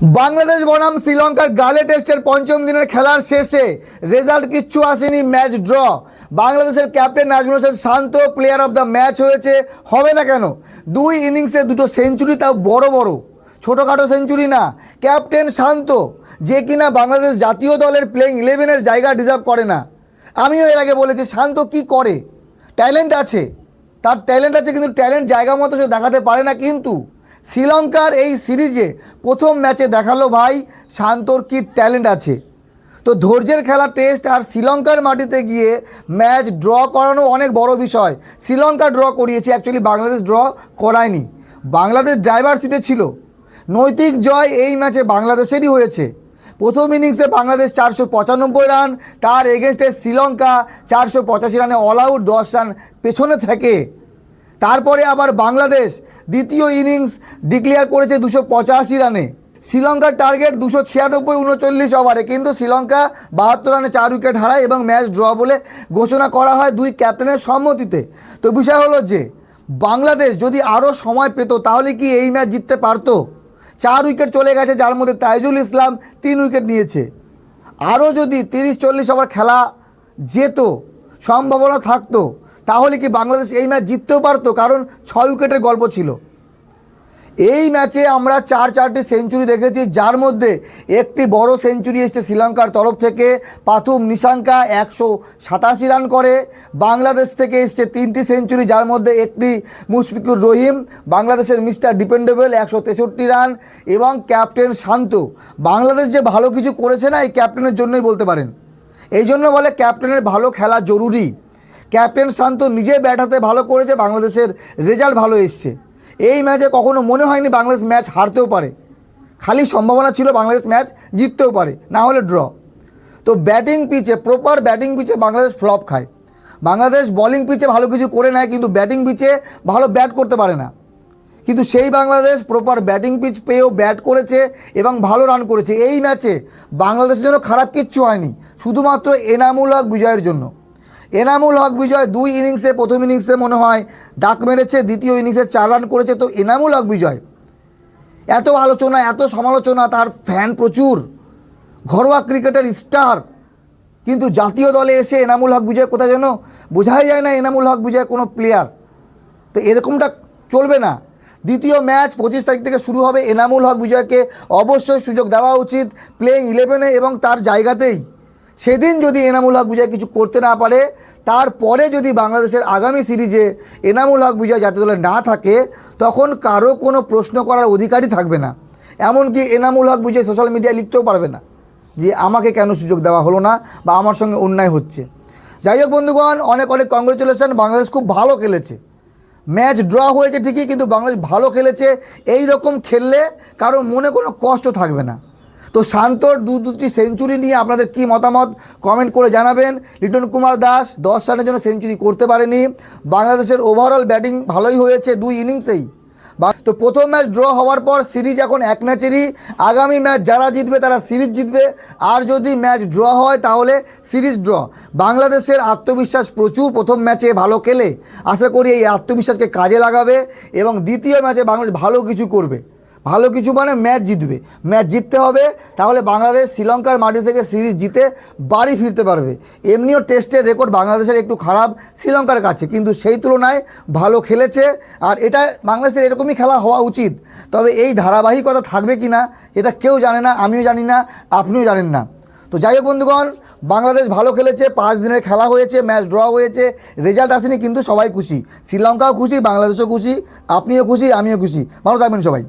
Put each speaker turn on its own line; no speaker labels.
বাংলাদেশ বনাম শ্রীলঙ্কার গালে টেস্টের পঞ্চম দিনের খেলার শেষে রেজাল্ট কিচ্ছু আসেনি, ম্যাচ ড্র। বাংলাদেশের captain Nazmul Hossain Shanto player of the match হয়েছে, হবে না কেন? দুই ইনিংসে দুটো সেঞ্চুরি তাও বড় বড়। ছোটোখাটো সেঞ্চুরি না। ক্যাপ্টেন শান্ত যে কিনা বাংলাদেশ জাতীয় দলের প্লেইং ইলেভেনের জায়গা ডিজার্ভ করে না। আমিও এর আগে বলেছি, শান্ত কি করে? ট্যালেন্ট আছে। তার ট্যালেন্ট আছে, কিন্তু ট্যালেন্ট জায়গা মতো সে দেখাতে পারে না, কিন্তু শ্রীলঙ্কার এই সিরিজে প্রথম ম্যাচে দেখাল ভাই শান্তর কি ট্যালেন্ট আছে। তো ধৈর্যের খেলা টেস্ট আর শ্রীলঙ্কার মাটিতে গিয়ে ম্যাচ ড্র করানো অনেক বড় বিষয়। শ্রীলঙ্কা ড্র করিয়েছে, অ্যাকচুয়ালি বাংলাদেশ ড্র করায়নি। বাংলাদেশ ড্রাইভার সিটে ছিল। নৈতিক জয় এই ম্যাচে বাংলাদেশেরই হয়েছে। প্রথম ইনিংসে বাংলাদেশ চারশো পঁচানব্বই রান, তার এগেনস্টে শ্রীলঙ্কা চারশো পঁচাশি রানে অল আউট দশ রান পেছনে থেকে তারপরে আবার বাংলাদেশ দ্বিতীয় ইনিংস ডিক্লেয়ার করেছে দুশো পঁচাশি রানে। শ্রীলঙ্কার টার্গেট দুশো ছিয়ানব্বই উনচল্লিশ ওভারে, কিন্তু শ্রীলঙ্কা বাহাত্তর রানে চার উইকেট হারায় এবং ম্যাচ ড্র বলে ঘোষণা করা হয় দুই ক্যাপ্টেনের সম্মতিতে। তো বিষয় হলো যে, বাংলাদেশ যদি আরও সময় পেত, তাহলে কি এই ম্যাচ জিততে পারতো? চার উইকেট চলে গেছে, যার মধ্যে তাইজুল ইসলাম তিন উইকেট নিয়েছে। আরও যদি তিরিশ চল্লিশ ওভার খেলা যেত, সম্ভাবনা থাকতো। তাহলে কি বাংলাদেশ এই ম্যাচ জিততেও পারতো? কারণ ছয় উইকেটের গল্প ছিল। এই ম্যাচে আমরা চার চারটি সেঞ্চুরি দেখেছি, যার মধ্যে একটি বড় সেঞ্চুরি এসছে শ্রীলঙ্কার তরফ থেকে। পাথুম নিশাঙ্কা একশো সাতাশি রান করে। বাংলাদেশ থেকে এসছে তিনটি সেঞ্চুরি, যার মধ্যে একটি মুশফিকুর রহিম, বাংলাদেশের মিস্টার ডিপেন্ডেবল একশো তেষট্টি রান এবং ক্যাপ্টেন শান্ত। বাংলাদেশ যে ভালো কিছু করেছে না, এই ক্যাপ্টেনের জন্যই বলতে পারেন। এই জন্য বলে ক্যাপ্টেনের ভালো খেলা জরুরি। ক্যাপ্টেন শান্ত নিজে ব্যাট হাতে ভালো করেছে, বাংলাদেশের রেজাল্ট ভালো এসছে। এই ম্যাচে কখনো মনে হয়নি বাংলাদেশ ম্যাচ হারতেও পারে। খালি সম্ভাবনা ছিল বাংলাদেশ ম্যাচ জিততেও পারে, না হলে ড্র তো ব্যাটিং পিচে প্রপার ব্যাটিং পিচে বাংলাদেশ ফ্লপ খায়। বাংলাদেশ বলিং পিচে ভালো কিছু করে নেয়, কিন্তু ব্যাটিং পিচে ভালো ব্যাট করতে পারে না। কিন্তু সেই বাংলাদেশ প্রপার ব্যাটিং পিচ পেয়েও ব্যাট করেছে এবং ভালো রান করেছে। এই ম্যাচে বাংলাদেশের জন্য খারাপ কিচ্ছু হয়নি, শুধুমাত্র এনামূলক বিজয়ের জন্য। এনামুল হক বিজয় দুই ইনিংসে, প্রথম ইনিংসে মনে হয় ডাক মেরেছে, দ্বিতীয় ইনিংসে চার রান করেছে। তো এনামুল হক বিজয়, এত আলোচনা, এত সমালোচনা, তার ফ্যান প্রচুর, ঘরোয়া ক্রিকেটের স্টার। কিন্তু জাতীয় দলে এসে এনামুল হক বিজয় কোথায় যেন বোঝাই যায় না, এনামুল হক বিজয় কোনো প্লেয়ার তো এরকমটা চলবে না। দ্বিতীয় ম্যাচ পঁচিশ তারিখ থেকে শুরু হবে এনামুল হক বিজয়কে অবশ্যই সুযোগ দেওয়া উচিত প্লেইং ইলেভেনে এবং তার জায়গাতেই। সেদিন যদি এনামুল হক বিজয় কিছু করতে না পারে, তারপরে যদি বাংলাদেশের আগামী সিরিজে এনামুল হক বিজয় জাতীয় দলে না থাকে, তখন কারও কোনো প্রশ্ন করার অধিকারই থাকবে না। এমনকি এনামুল হক বিজয় সোশ্যাল মিডিয়ায় লিখতেও পারবে না যে আমাকে কেন সুযোগ দেওয়া হলো না বা আমার সঙ্গে অন্যায় হচ্ছে। যাই হোক বন্ধুগণ, অনেক অনেক কংগ্রেচুলেশন বাংলাদেশ খুব ভালো খেলেছে। ম্যাচ ড্র হয়েছে ঠিকই, কিন্তু বাংলাদেশ ভালো খেলেছে এই রকম খেললে কারও মনে কোনো কষ্ট থাকবে না। তো শান্তর দু দুটি সেঞ্চুরি নিয়ে আপনাদের কি মতামত কমেন্ট করে জানাবেন। লিটন কুমার দাস দশ রানের জন্য সেঞ্চুরি করতে পারেনি। বাংলাদেশের ওভারঅল ব্যাটিং ভালোই হয়েছে দুই ইনিংসেই। তো প্রথম ম্যাচ ড্র হওয়ার পর সিরিজ এখন এক ম্যাচেরই। আগামী ম্যাচ যারা জিতবে তারা সিরিজ জিতবে। আর যদি ম্যাচ ড্র হয় তাহলে সিরিজ ড্র। বাংলাদেশের আত্মবিশ্বাস প্রচুর প্রথম ম্যাচে ভালো খেলে। আশা করি এই আত্মবিশ্বাসকে কাজে লাগাবে এবং দ্বিতীয় ম্যাচে বাংলাদেশ ভালো কিছু করবে। ভালো কিছু মানে ম্যাচ জিতবে। ম্যাচ জিততে হবে, তাহলে বাংলাদেশ শ্রীলঙ্কার মাটি থেকে সিরিজ জিতে বাড়ি ফিরতে পারবে। এমনিও টেস্টের রেকর্ড বাংলাদেশের একটু খারাপ শ্রীলঙ্কার কাছে, কিন্তু সেই তুলনায় ভালো খেলেছে, আর এটা বাংলাদেশের এরকমই খেলা হওয়া উচিত। তবে এই ধারাবাহিকতা থাকবে কি না এটা কেউ জানে না, আমিও জানি না, আপনিও জানেন না। তো যাই হোক বন্ধুগণ, বাংলাদেশ ভালো খেলেছে, পাঁচ দিনের খেলা হয়েছে, ম্যাচ ড্র হয়েছে, রেজাল্ট আসেনি, কিন্তু সবাই খুশি। শ্রীলঙ্কাও খুশি, বাংলাদেশও খুশি, আপনিও খুশি, আমিও খুশি। ভালো থাকবেন সবাই।